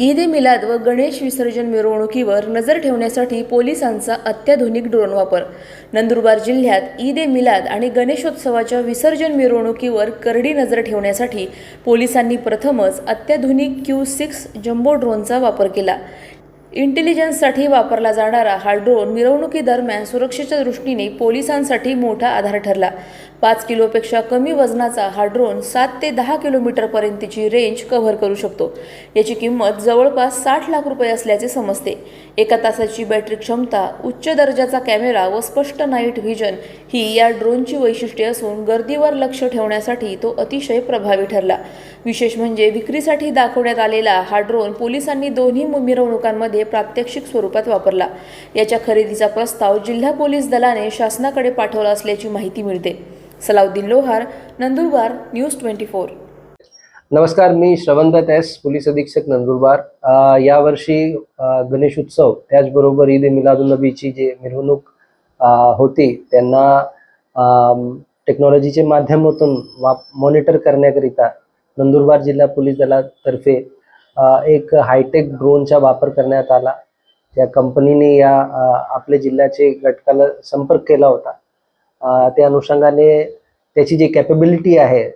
ईद ए मिलाद व गणेश विसर्जन मिरवणुकीवर नजर ठेवण्यासाठी पोलिसांचा अत्याधुनिक ड्रोन वापर. नंदुरबार जिल्ह्यात ईद ए मिलाद आणि गणेशोत्सवाच्या विसर्जन मिरवणुकीवर करडी नजर ठेवण्यासाठी पोलिसांनी प्रथमच अत्याधुनिक क्यू सिक्स जम्बो ड्रोनचा वापर केला. इंटेलिजन्ससाठी वापरला जाणारा हा ड्रोन मिरवणुकीदरम्यान सुरक्षेच्या दृष्टीने पोलिसांसाठी मोठा आधार ठरला. पाच किलोपेक्षा कमी वजनाचा हा ड्रोन सात ते दहा किलोमीटरपर्यंतची रेंज कव्हर करू शकतो. याची किंमत जवळपास साठ लाख रुपये असल्याचे समजते. एका तासाची बॅटरी क्षमता उच्च दर्जाचा कॅमेरा व स्पष्ट नाईट व्हिजन ही या ड्रोनची वैशिष्ट्ये असून गर्दीवर लक्ष ठेवण्यासाठी तो अतिशय प्रभावी ठरला. विशेष म्हणजे विक्रीसाठी दाखवण्यात आलेला हा ड्रोन पोलिसांनी दोन्ही मिरवणुकांमध्ये म्हणजे प्रात्यक्षिक स्वरूपात वापरला. याच्या खरेदीचा प्रस्ताव जिल्हा पोलीस दलाने शासनाकडे पाठवला असल्याची माहिती मिळते. Salauddin Lohar Nandurbar news twenty four. नमस्कार मी श्रवणदत्त एस पोलीस अधीक्षक नंदुरबार. यावर्षी गणेश उत्सव त्याचबरोबर ईद ए मिलादुलनबीची जे मिरवणूक होती त्यांना टेक्नॉलॉजीच्या माध्यमातून वाप मॉनिटर करण्याकरिता नंदुरबार जिल्हा पोलीस दलातर्फे एक हायटेक ड्रोनचा वापर करण्यात आला. त्या कंपनीने या आपल्या जिल्ह्याचे घटकाला संपर्क केला होता. त्या अनुषंगाने त्याची जी कॅपेबिलिटी आहे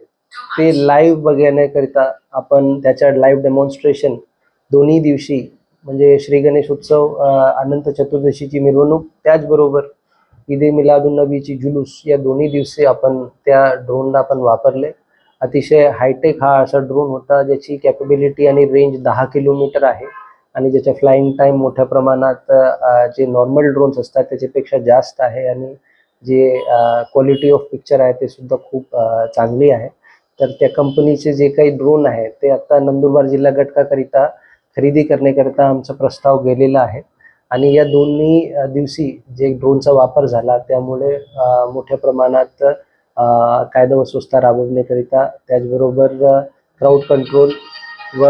ते लाईव्ह बघण्याकरिता आपण त्याच्या लाईव्ह डेमॉन्स्ट्रेशन दोन्ही दिवशी म्हणजे श्री गणेश उत्सव अनंत चतुर्दशीची मिरवणूक त्याचबरोबर ईद ए मिलादुलनबीची जुलूस या दोन्ही दिवशी आपण त्या ड्रोनला आपण वापरले. अतिशय हायटेक हा असा ड्रोन होता ज्याची कॅपेबिलिटी आणि रेंज दहा किलोमीटर आहे. आणि ज्याच्या फ्लाईंग टाईम मोठ्या प्रमाणात जे नॉर्मल ड्रोन्स असतात त्याच्यापेक्षा जास्त आहे. आणि जे क्वालिटी ऑफ पिक्चर आहे ते सुद्धा खूप चांगली आहे. तर त्या कंपनीचे जे काही ड्रोन आहे ते आता नंदुरबार जिल्हा घटकाकरिता खरेदी करण्याकरिता आमचा प्रस्ताव गेलेला आहे. आणि या दोन्ही दिवशी जे ड्रोनचा वापर झाला त्यामुळे मोठ्या प्रमाणात कायदा व सुव्यवस्था राबवण्याकरिता त्याचबरोबर क्राऊड कंट्रोल व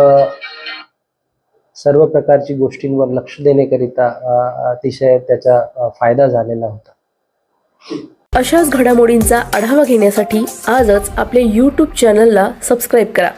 सर्व प्रकारची गोष्टींवर लक्ष देण्याकरिता अतिशय त्याचा फायदा झालेला होता. अशाच घडामोडींचा आढावा घेण्यासाठी आजच आपले यूट्यूब चॅनलला सबस्क्राईब करा.